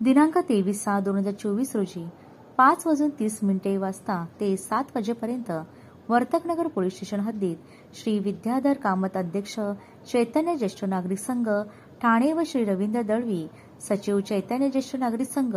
दिनांक तेवीस सहा दोन हजार चोवीस रोजी पाच वाजून तीस मिनिटे वाजता ते सात वाजेपर्यंत वर्तकनगर पोलीस स्टेशन हद्दीत श्री विद्याधर कामत अध्यक्ष चैतन्य ज्येष्ठ नागरिक संघ ठाणे व श्री रवींद्र दळवी सचिव चैतन्य ज्येष्ठ नागरिक संघ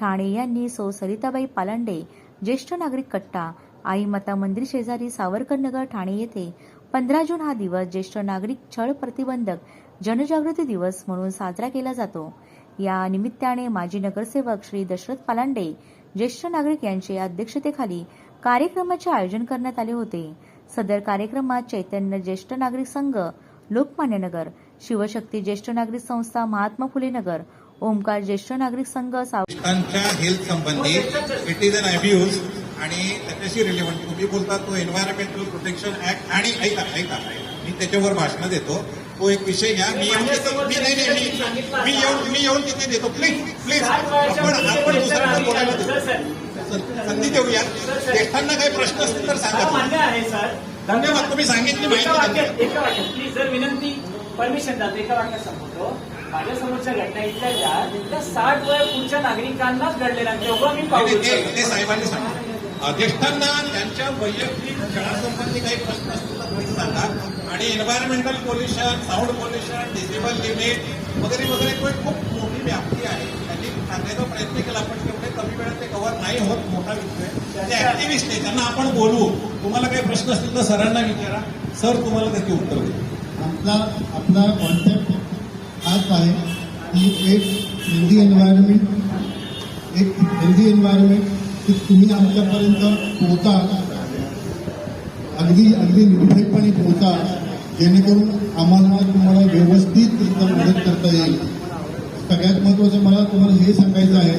ठाणे यांनी सौ सरिताबाई पालांडे ज्येष्ठ नागरिक कट्टा आई माता मंदिर शेजारी सावरकरनगर ठाणे येथे पंधरा जून हा दिवस ज्येष्ठ नागरिक छळ प्रतिबंधक जनजागृती दिवस म्हणून साजरा केला जातो. या निमित्ताने माजी नगरसेवक श्री दशरथ पालांडे ज्येष्ठ नागरिक यांच्या अध्यक्षतेखाली कार्यक्रमाचे आयोजन करण्यात आले होते. सदर कार्यक्रमात चैतन्य ज्येष्ठ नागरिक संघ लोकमान्य नगर शिवशक्ती ज्येष्ठ नागरिक संस्था महात्मा फुले नगर ओमकार ज्येष्ठ नागरिक संघ साव हेल्थ संबंधी सिटीजन इज अब्यूज आणि त्याच्याशी रिलेव्हंट तुम्ही बोलता तो एन्व्हायरमेंटल प्रोटेक्शन ऍक्ट आणि ऐका ऐका. मी त्याच्यावर भाषण देतो. तो एक विषय घ्या मी येऊन मी नाही नाही मी- येऊन मी येऊन तिथे देतो प्लीज प्लीज आपण आपण दुसऱ्यांना बोलायला देतो संधी देऊया ज्येष्ठांना काही प्रश्न असतील तर सांगा धन्यवाद तुम्ही सांगितली माहिती. एका वाक्यात प्लीज जर विनंती परमिशन द्या एका वाक्यात संपवतो माझ्या समोरच्या घटना इथल्या ज्या साठ वय पुढच्या नागरिकांनाच घडलेल्या. तेव्हा मी पाहू ते साहेबांनी सांगितलं अध्यक्षांना त्यांच्या वैयक्तिक खेळासंबंधी काही प्रश्न असतील तर तुम्ही सांगा. आणि environmental pollution sound pollution decibel limit वगैरे वगैरे तो खूप मोठी व्याप्ती आहे. त्यांनी सांगण्याचा प्रयत्न केला पण तेवढे कमी वेळात ते कव्हर नाही होत मोठा विषय. ते ऍक्टिव्हिस्ट आहे त्यांना आपण बोलू. तुम्हाला काही प्रश्न असतील तर सरांना विचारा. सर तुम्हाला त्याची उत्तर देईल आपला आपला कॉन्सेप्ट हाच आहे की एक हेल्दी एन्व्हायरमेंट एक हेल्दी एन्व्हायरमेंट की तुम्ही आमच्यापर्यंत पोहोचा अगदी अगदी निर्भयपणे पोहोचा जेणेकरून आम्हाला तुम्हाला व्यवस्थित एकदम मदत करता येईल. सगळ्यात महत्त्वाचं मला तुम्हाला हे सांगायचं आहे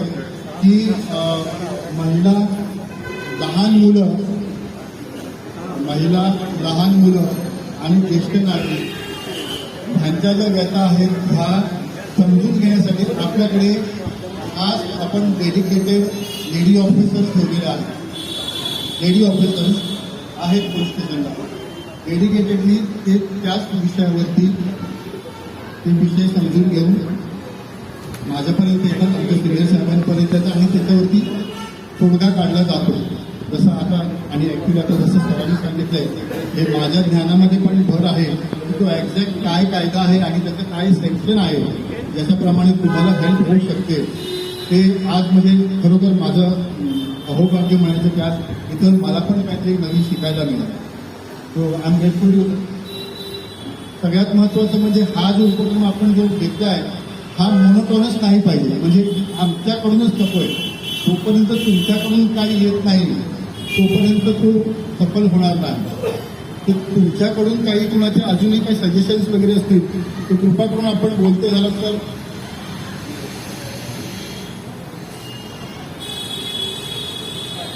की महिला लहान मुलं महिला लहान मुलं आणि ज्येष्ठ नागरिक ह्यांच्या ज्या व्यथा आहेत ह्या समजून घेण्यासाठी आपल्याकडे आज आपण डेडिकेटेड लेडी ऑफिसर्स ठेवलेले आहेत. लेडी ऑफिसर्स आहेत पोलीस स्टेशनला डेडिकेटेडली ते त्याच विषयावरती ते विषय समजून घेऊन माझ्यापर्यंत येतात आमच्या सिनियर साहेबांपर्यंत येतात आणि त्याच्यावरती तोडगा काढला जातो. जसं आता आणि ऍक्च्युली आता जसं सरांनी सांगितलंय हे माझ्या ज्ञानामध्ये पण भर आहे की तो एक्झॅक्ट काय कायदा आहे आणि त्याचं काय सेक्शन आहे ज्याच्याप्रमाणे तुम्हाला हेल्प होऊ शकते. ते आज म्हणजे खरोखर माझं अहोभाग्य म्हणायचं की आज इथं मला पण काहीतरी नवीन शिकायला मिळालं. So I am grateful you सगळ्यात महत्वाचं म्हणजे हा जो उपक्रम आपण जो घेतलाय हा मोनोटोनच नाही पाहिजे. म्हणजे आमच्याकडूनच नकोय तोपर्यंत तुमच्याकडून काही येत नाही. तोपर्यंत तो सफल होणार नाही. तर तुमच्याकडून काही कुणाचे अजूनही काही सजेशन्स वगैरे असतील तर कृपा करून आपण बोलते झालं तर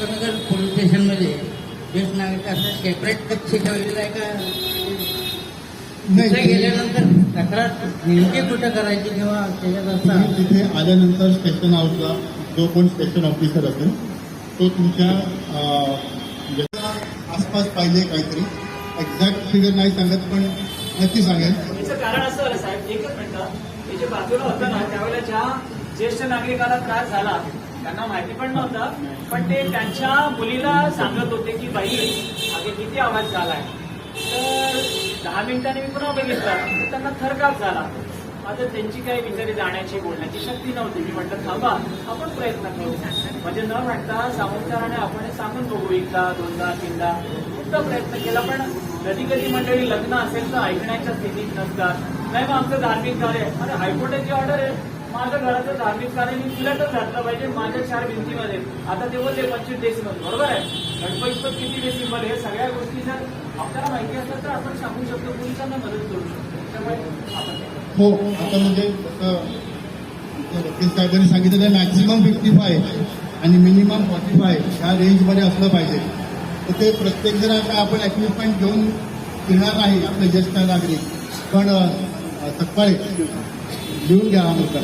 नगर पोलीस स्टेशनमध्ये ज्येष्ठ नागरिकांचा सेपरेट कक्ष ठेवलेला आहे का? तिथे नाही गेल्यानंतर तक्रार नेमकी कुठं करायची किंवा त्याच्यात तुम्ही असं तिथे आल्यानंतर स्टेशन हाऊसला जो कोण स्टेशन ऑफिसर असेल तो तुमच्या आसपास पाहिजे काहीतरी. एक्झॅक्ट फिगर नाही सांगत पण नक्की सांगेल याचं कारण असं आहे साहेब. एकच मिनिट. हे जे बाजूला होतं ना त्यावेळेला ज्या ज्येष्ठ नागरिकाला त्रास झाला त्यांना माहिती पण नव्हतं पण ते त्यांच्या मुलीला सांगत होते की बाई अगे किती आवाज झालाय. तर दहा मिनिटांनी मी पुन्हा बघितलं. त्यांना थरकाप झाला. आता त्यांची काही विचारी जाण्याची बोलण्याची शक्ती नव्हती. मी म्हटलं थांबा आपण प्रयत्न करू. म्हणजे न म्हणता सामोपचाराने आपण सांगून बघू एकदा दोनदा तीनदा. खूपदा प्रयत्न केला पण कधी कधी मंडळी लग्न असेल तर ऐकण्याच्या स्थितीत नसतात. नाही मग आमचं धार्मिक कार्य अरे हायकोर्टाची ऑर्डर आहे. माझं घराचं धार्मिक कार्य मी तुलाच घातलं पाहिजे माझ्या चार भिंतीमध्ये. आता ते बोलले पंचवीस डेसिमल बरोबर आहे? गणपतीचं किती डेसिमल हे सगळ्या गोष्टी जर आपल्याला माहिती असतात तर आपण सांगू शकतो पोलिसांना मदत करू शकतो. त्यामुळे हो आता म्हणजे जसं आमच्या वकील साहेबांनी सांगितलं मॅक्सिमम फिफ्टी फाय आणि मिनिमम फॉर्टी फाय ह्या रेंजमध्ये असलं पाहिजे. तर ते प्रत्येक जण आता आपण इक्विपमेंट घेऊन फिरणार नाही आपले ज्येष्ठ नागरिक. पण सकाळी लिहून घ्या हा मुद्दा